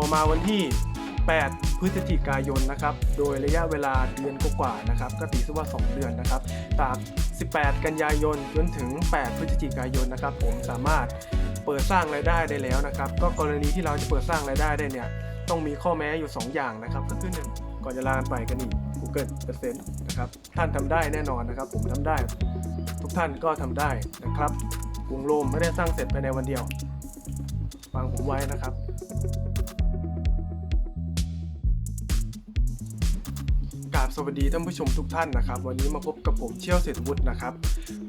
อมาวันที่ 8 พฤศจิกายนนะครับ โดยระยะเวลาเดือนกว่าๆนะครับ ก็ตีซะว่า 2 เดือนนะครับจาก 18 กันยายนจนถึง 8 พฤศจิกายนนะครับ ผมสามารถเปิดสร้างรายได้ได้แล้วนะครับ ก็กรณีที่เราจะเปิดสร้างรายได้ได้เนี่ยต้องมีข้อแม้อยู่ 2 อย่างนะครับ ก็คือหนึ่งก่อนจะลากันไปกันอีก Google เปอร์เซ็นต์นะครับท่านทำได้แน่นอนนะครับ ผมทำได้ ทุกท่านก็ทำได้นะครับวงโลมไม่ได้สร้างเสร็จภายในวันเดียว ฟังผมไว้นะครับ สวัสดีท่านผู้ชมทุกท่านนะครับ วันนี้มาพบกับผมเชี่ยวเศรษฐวุฒินะครับ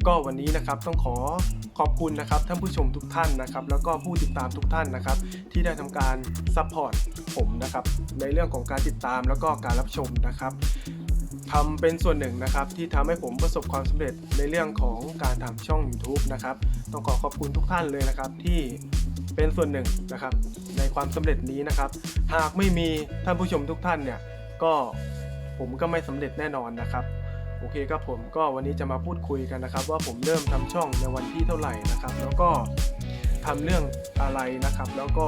ก็วันนี้นะครับต้องขอขอบคุณนะครับท่านผู้ชมทุกท่านนะครับ แล้วก็ผู้ติดตามทุกท่านนะครับ ที่ได้ทำการซัพพอร์ตผมนะครับ ในเรื่องของการติดตามแล้วก็การรับชมนะครับทำเป็นส่วนหนึ่งนะครับ ที่ทำให้ผมประสบความสำเร็จในเรื่องของการทำช่อง YouTube นะครับ ต้องขอขอบคุณทุกท่านเลยนะครับที่เป็นส่วนหนึ่งนะครับ ในความสำเร็จนี้นะครับ หากไม่มีท่านผู้ชมทุกท่านเนี่ยก็ ผมก็ไม่สำเร็จแน่นอนนะครับ โอเคครับผมก็วันนี้จะมาพูดคุยกันนะครับ ว่าผมเริ่มทำช่องในวันที่เท่าไหร่นะครับ แล้วก็ทำเรื่องอะไรนะครับ แล้วก็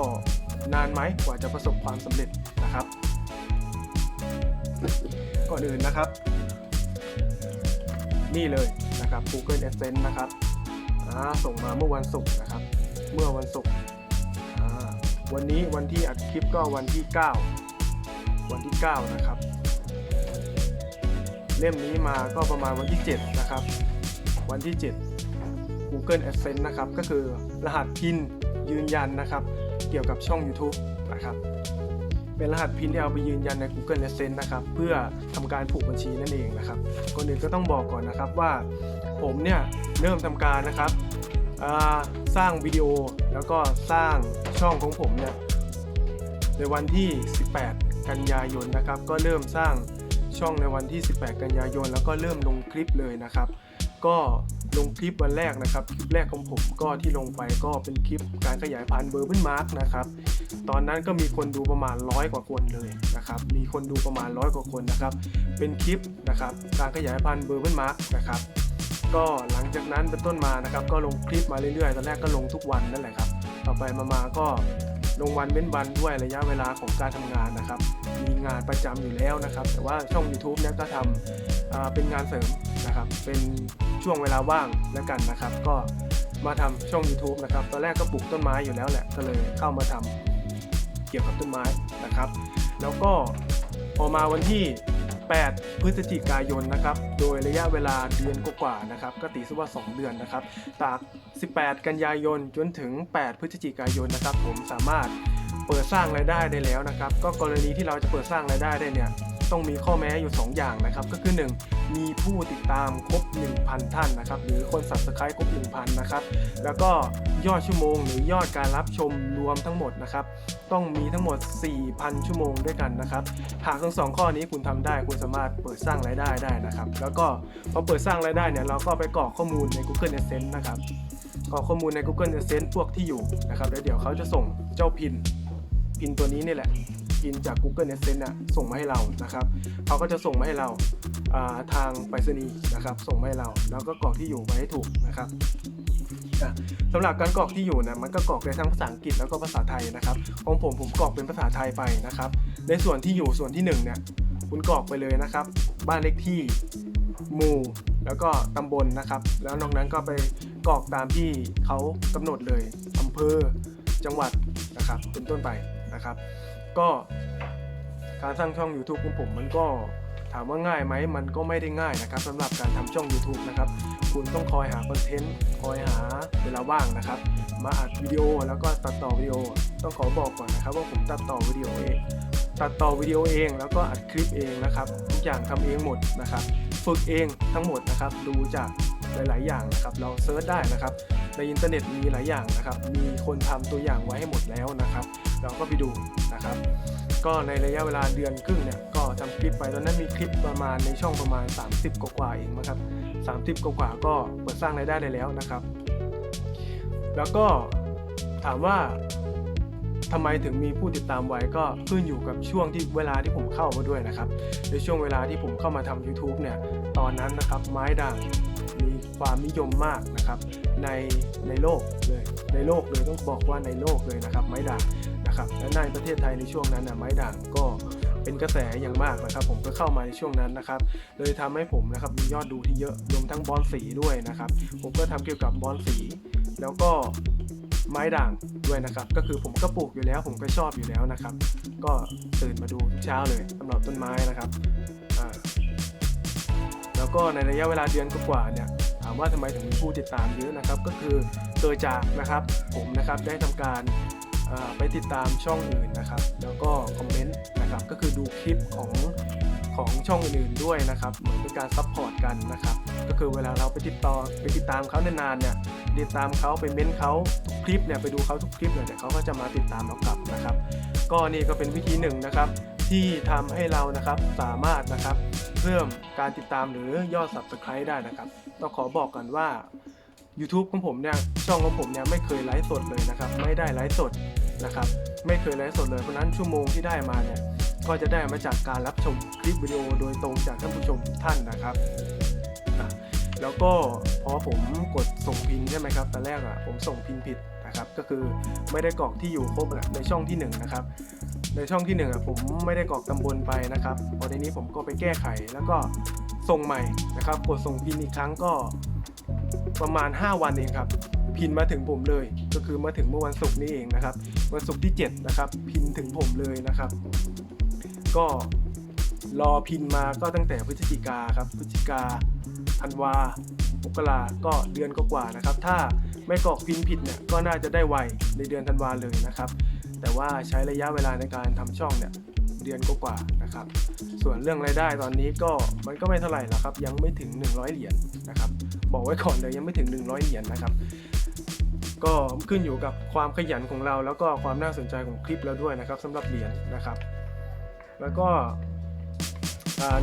นานไหมกว่าจะประสบความสำเร็จนะครับ ก่อนอื่นนะครับ นี่เลยนะครับ Google Adsense นะครับส่งมาเมื่อวันศุกร์นะครับ เมื่อวันศุกร์วันนี้วันที่อัดคลิปก็วันที่ 9 วันที่ 9 นะครับ เล่มนี้มาก็ประมาณวันที่ 7 นะครับ วันที่ 7 Google Adsense นะครับ ก็คือรหัสพินยืนยันนะครับ เกี่ยวกับช่อง YouTube นะครับ เป็นรหัสพินที่เอาไปยืนยันใน Google Adsense นะครับ เพื่อทำการผูกบัญชีนั่นเองนะครับก่อนอื่นก็ต้องบอกก่อนนะครับว่า ผมเนี่ยเริ่มทำการนะครับสร้างวิดีโอแล้วก็สร้างช่องของผมเนี่ยในวันที่ 18 กันยายนนะครับ ก็เริ่มสร้าง ช่องในวันที่ 18 กันยายน แล้วก็เริ่มลงคลิปเลยนะครับ ก็ลงคลิปวันแรกนะครับ คลิปแรกของผมก็ที่ลงไปก็เป็นคลิปการขยายพันธุ์เบอร์เบิลมาร์กนะครับ ตอนนั้นก็มีคนดูประมาณร้อยกว่าคนเลยนะครับ มีคนดูประมาณร้อยกว่าคนนะครับ เป็นคลิปนะครับการขยายพันธุ์เบอร์เบิลมาร์กนะครับก็หลังจากนั้นเป็นต้นมานะครับ ก็ลงคลิปมาเรื่อยๆ ตอนแรกก็ลงทุกวันนั่นแหละครับ ต่อไปมาๆก็ลงวันเว้นวันด้วยระยะเวลาของการทำงานนะครับ มีงานประจำอยู่แล้วนะครับ แต่ว่าช่อง YouTube เนี่ยก็ทำเป็นงานเสริมนะครับ เป็นช่วงเวลาว่างแล้วกันนะครับ ก็มาทำช่อง YouTube นะครับ ตอนแรกก็ปลูกต้นไม้อยู่แล้วแหละ ก็เลยเข้ามาทำเกี่ยวกับต้นไม้นะครับ แล้วก็พอมาวันที่ 8 พฤศจิกายนนะครับ โดยระยะเวลาเดือนกว่าๆนะครับ ก็ตีซะว่า 2 เดือนนะครับ จาก 18 กันยายนจนถึง 8 พฤศจิกายนนะครับ ผมสามารถ ปิดสร้างรายได้ได้แล้วนะครับ ก็กรณีที่เราจะเปิดสร้างรายได้ได้เนี่ยต้องมีข้อแม้อยู่ 2 อย่างนะครับ ก็คือ 1 มีผู้ติดตามครบ 1,000 ท่านนะครับ หรือคน subscribe ครบ 1,000 นะครับ แล้วก็ยอดชั่วโมงหรือยอดการรับชมรวมทั้งหมดนะครับ ต้องมีทั้งหมด 4,000 ชั่วโมงด้วยกันนะครับ หากทั้งสองข้อนี้คุณทำได้คุณสามารถเปิดสร้างรายได้ได้นะครับ แล้วก็พอเปิดสร้างรายได้เนี่ยเราก็ไปกรอกข้อมูลใน Google Adsense นะครับกรอกข้อมูลใน Google Adsense พวกที่อยู่นะครับแล้วเดี๋ยวเขาจะส่งเจ้าพิน พินตัวนี้นี่แหละพินจาก Google Adsense น่ะส่งมาให้เรานะครับเขาก็จะส่งมาให้เราาทางไปรษณีย์นะครับ ส่งมาให้เรา แล้วก็กรอกที่อยู่ไว้ให้ถูกนะครับสำหรับการกรอกที่อยู่นะมันก็กรอกได้ทั้งภาษาอังกฤษแล้วก็ภาษาไทยนะครับของผมผมกรอกเป็นภาษาไทยไปนะครับ ในส่วนที่อยู่ส่วนที่หนึ่งเนี่ยคุณกรอกไปเลยนะครับ บ้านเลขที่หมู่แล้วก็ตำบลนะครับ แล้วนอกนั้นก็ไปกรอกตามที่เขากำหนดเลยอำเภอจังหวัดนะครับเป็นต้นไป นะครับ ก็การสร้างช่อง YouTube ของผมมันก็ถามว่าง่ายไหมมันก็ไม่ได้ง่ายนะครับสำหรับการทำช่อง YouTube นะครับ คุณต้องคอยหาคอนเทนต์คอยหาเวลาว่างนะครับ มาอัดวิดีโอแล้วก็ตัดต่อวิดีโอ ต้องขอบอกก่อนนะครับ ว่าผมตัดต่อวิดีโอเองตัดต่อวิดีโอเอง แล้วก็อัดคลิปเองนะครับทุกอย่างทำเองหมดนะครับ ฝึกเองทั้งหมดนะครับ ดูจาก หลาย ๆ อย่างนะครับเราเซิร์ชได้นะครับในอินเทอร์เน็ตมีหลายอย่างนะครับมีคนทำตัวอย่างไว้ให้หมดแล้วนะครับ เราก็ไปดูนะครับ ก็ในระยะเวลาเดือนครึ่งเนี่ยก็ทำคลิปไปตอนนั้นมีคลิปประมาณในช่องประมาณ 30 กว่าๆเองนะครับ30 กว่าๆก็เปิดสร้างรายได้ได้แล้วนะครับ แล้วก็ถามว่าทำไมถึงมีผู้ติดตามไว้ก็ขึ้นอยู่กับช่วงที่เวลาที่ผมเข้ามาด้วยนะครับในช่วงเวลาที่ผมเข้ามาทำ YouTube เนี่ยตอนนั้นนะครับไม้ด่าง ความนิยมมากนะครับในในโลกเลยในโลกเลยต้องบอกว่าในโลกเลยนะครับ ไม้ด่างนะครับและในประเทศไทยในช่วงนั้นนะไม้ด่างก็เป็นกระแสอย่างมากนะครับ ผมก็เข้ามาในช่วงนั้นนะครับเลยทำให้ผมนะครับมียอดดูที่เยอะรวมทั้งบอลสีด้วยนะครับ ผมก็ทำเกี่ยวกับบอลสี แล้วก็ไม้ด่างด้วยนะครับ ก็คือผมก็ปลูกอยู่แล้ว ผมก็ชอบอยู่แล้วนะครับ ก็ตื่นมาดูทุกเช้าเลยสำหรับต้นไม้นะครับแล้วก็ในระยะเวลาเดือนกว่าเนี่ย ว่าทำไมถึงมีผู้ติดตามเยอะนะครับ ก็คือเกิดจากนะครับผมนะครับได้ทำการไปติดตามช่องอื่นนะครับ แล้วก็คอมเมนต์นะครับก็คือดูคลิปของของช่องอื่นด้วยนะครับเหมือนเป็นการซัพพอร์ตกันนะครับก็คือเวลาเราไปติดต่อไปติดตามเขานานๆเนี่ยติดตามเขาไปเม้นเขาทุกคลิปเนี่ยไปดูเขาทุกคลิปเนี่ยเดี๋ยวเขาก็จะมาติดตามเรากลับนะครับ ก็นี่ก็เป็นวิธีหนึ่งนะครับ ที่ทำให้เรานะครับสามารถนะครับเพิ่มการติดตามหรือยอด subscribe ได้นะครับต้องขอบอกกันว่า YouTube ของผมเนี่ยช่องของผมเนี่ยไม่เคยไลฟ์สดเลยนะครับ ไม่ได้ไลฟ์สดนะครับ ไม่เคยไลฟ์สดเลยเพราะนั้นชั่วโมงที่ได้มาเนี่ยก็จะได้มาจากการรับชมคลิปวิดีโอโดยตรงจากท่านผู้ชมทุกท่านนะครับ แล้วก็พอผมกดส่งพินใช่ไหมครับตอนแรกอะผมส่งพินผิดนะครับ ก็คือไม่ได้กรอกที่อยู่ครบในช่องที่หนึ่งนะครับ ในช่องที่หนึ่งอะผมไม่ได้กรอกตำบลไปนะครับพอในนี้ผมก็ไปแก้ไขแล้วก็ส่งใหม่นะครับ กดส่งพินอีกครั้งก็ประมาณ 5 วันเองครับ พินมาถึงผมเลย ก็คือมาถึงเมื่อวันศุกร์นี้เองนะครับ วันศุกร์ที่ 7 นะครับ พินถึงผมเลยนะครับ ก็รอพินมาก็ตั้งแต่พฤศจิกาครับ พฤศจิกาธันวามกราก็เดือนก็กว่าๆนะครับ ถ้าไม่กรอกพินผิดเนี่ยก็น่าจะได้ไวในเดือนธันวาเลยนะครับ แต่ว่าใช้ระยะเวลาในการทำช่องเนี่ยเดือนก็กว่าๆนะครับ ส่วนเรื่องรายได้ตอนนี้ก็มันก็ไม่เท่าไหร่หรอกครับ ยังไม่ถึง 100 เหรียญนะครับ บอกไว้ก่อนเลยยังไม่ถึง 100 เหรียญนะครับ ก็ขึ้นอยู่กับความขยันของเรา แล้วก็ความน่าสนใจของคลิปเราด้วยนะครับสำหรับเหรียญนะครับ แล้วก็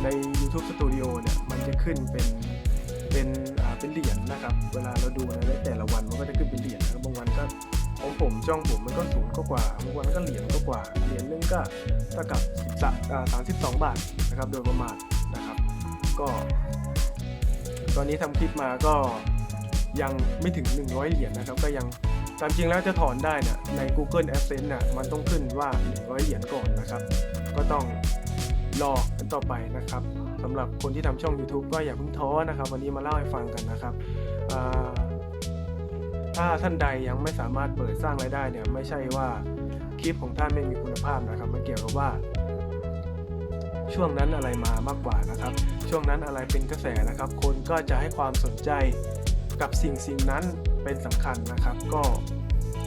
ใน YouTube Studio เนี่ยมันจะขึ้นเป็นเป็นเป็นเหรียญนะครับ เวลาเราดูในแต่ละวันมันก็จะขึ้นเป็นเหรียญนะครับบางวันก็ ของผมช่องผมมันก็ศูนย์ก็กว่าบางวันก็เหรียญก็กว่าเหรียญนึงก็เท่ากับ13อ่า32บาทนะครับโดยประมาณนะครับ ก็ ตอนนี้ทำคลิปมาก็ยังไม่ถึง 100 เหรียญนะครับ ก็ยังตามจริงแล้วจะถอนได้นี่ยใน Google AdSense น่ะมันต้องขึ้นว่า 100 เหรียญก่อนนะครับ ก็ต้องรอกันต่อไปนะครับสำหรับคนที่ทำช่อง YouTube ก็อย่าเพิ่งท้อนะครับ วันนี้มาเล่าให้ฟังกันนะครับอ่า ถ้าท่านใดยังไม่สามารถเปิดสร้างรายได้เนี่ยไม่ใช่ว่าคลิปของท่านไม่มีคุณภาพนะครับมันเกี่ยวกับว่า ช่วงนั้นอะไรมามากกว่านะครับ ช่วงนั้นอะไรเป็นกระแสนะครับ คนก็จะให้ความสนใจกับสิ่งสิ่งนั้นเป็นสำคัญนะครับ ก็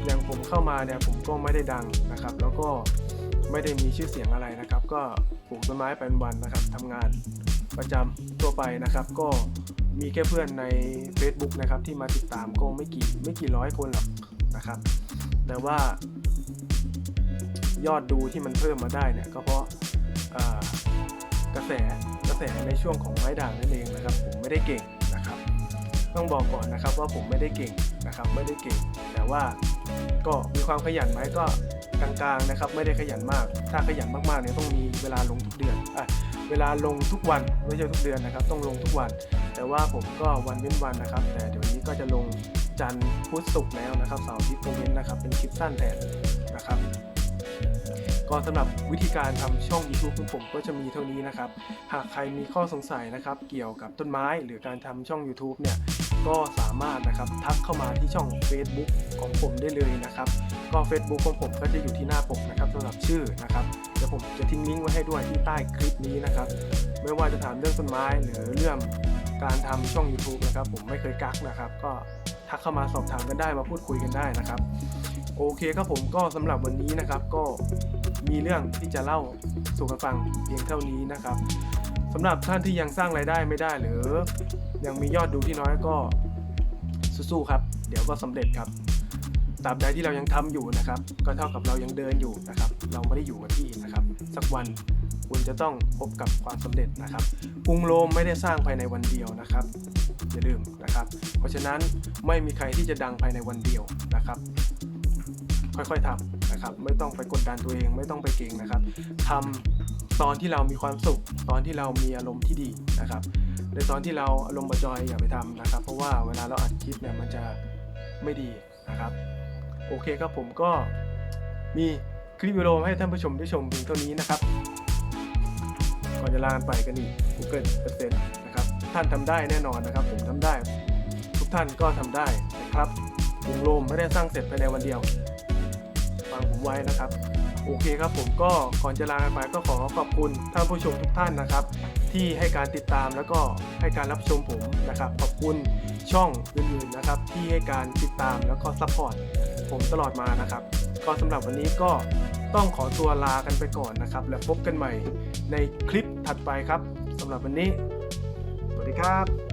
อย่างผมเข้ามาเนี่ยผมก็ไม่ได้ดังนะครับ แล้วก็ไม่ได้มีชื่อเสียงอะไรนะครับ ก็ปลูกต้นไม้เป็นวันนะครับทำงานประจำทั่วไปนะครับ ก็ มีแค่เพื่อนใน Facebook นะครับที่มาติดตามก็ไม่กี่ไม่กี่ร้อยคนหรอกนะครับ แต่ว่ายอดดูที่มันเพิ่มมาได้เนี่ยก็เพราะกระแสกระแสในช่วงของไม้ด่างนั่นเองนะครับ ผมไม่ได้เก่งนะครับ ต้องบอกก่อนนะครับว่าผมไม่ได้เก่งนะครับ ไม่ได้เก่ง แต่ว่าก็มีความขยันไหมก็กลางๆนะครับ ไม่ได้ขยันมาก ถ้าขยันมากๆเนี่ยต้องมีเวลาลงทุกเดือนอะเวลาลงทุกวันไม่ใช่ทุกเดือนนะครับ ต้องลงทุกวัน แต่ว่าผมก็วันเว้นวันนะครับ แต่เดี๋ยวนี้ก็จะลงจันทร์พุธศุกร์แล้วนะครับเสาร์อาทิตย์ก็เว้นนะครับ เป็นคลิปสั้นแทนนะครับ ก็สำหรับวิธีการทำช่อง YouTube ของผมก็จะมีเท่านี้นะครับ หากใครมีข้อสงสัยนะครับ เกี่ยวกับต้นไม้หรือการทำช่อง YouTube เนี่ย ก็สามารถนะครับทักเข้ามาที่ช่อง Facebook ของผมได้เลยนะครับ ก็ Facebook ของผมก็จะอยู่ที่หน้าปกนะครับสำหรับชื่อนะครับเดี๋ยวผมจะทิ้งลิงก์ไว้ให้ด้วยที่ใต้คลิปนี้นะครับ ไม่ว่าจะถามเรื่องต้นไม้หรือเรื่องการทำช่อง YouTube นะครับ ผมไม่เคยกักนะครับ ก็ทักเข้ามาสอบถามกันได้มาพูดคุยกันได้นะครับ โอเคครับผมก็สำหรับวันนี้นะครับก็มีเรื่องที่จะเล่าสู่กันฟังเพียงเท่านี้นะครับ สำหรับท่านที่ยังสร้างรายได้ไม่ได้หรือ ยังมียอดดูที่น้อยก็สู้ๆครับ เดี๋ยวก็สำเร็จครับตราบใดที่เรายังทำอยู่นะครับ ก็เท่ากับเรายังเดินอยู่นะครับ เราไม่ได้อยู่กับที่นะครับ สักวันคุณจะต้องพบกับความสำเร็จนะครับกรุงโรมไม่ได้สร้างภายในวันเดียวนะครับอย่าลืมนะครับ เพราะฉะนั้นไม่มีใครที่จะดังภายในวันเดียวนะครับ ค่อยๆทำนะครับ ไม่ต้องไปกดดันตัวเอง ไม่ต้องไปเก่งนะครับทำ ตอนที่เรามีความสุข ตอนที่เรามีอารมณ์ที่ดีนะครับในตอนที่เราอารมณ์บจอยอย่าไปทำนะครับ เพราะว่าเวลาเราอัดคลิปเนี่ยมันจะไม่ดีนะครับโอเคครับผมก็มีคลิปวิดีโอให้ท่านผู้ชมได้ชมเพียงเท่านี้นะครับ ก่อนจะลากันไปกันอีก Google Adsense นะครับ ท่านทำได้แน่นอนนะครับ ผมทำได้ ทุกท่านก็ทำได้นะครับวงโลมไม่ได้สร้างเสร็จภายในวันเดียว ฟังผมไว้นะครับ โอเคครับผมก็ก่อนจะลากันไปก็ขอขอบคุณท่านผู้ชมทุกท่านนะครับ ที่ให้การติดตามแล้วก็ให้การรับชมผมนะครับ ขอบคุณช่องอื่นๆนะครับ ที่ให้การติดตามแล้วก็ซัพพอร์ตผมตลอดมานะครับ ก็สำหรับวันนี้ก็ต้องขอตัวลากันไปก่อนนะครับ แล้วพบกันใหม่ในคลิปถัดไปครับสำหรับวันนี้ สวัสดีครับ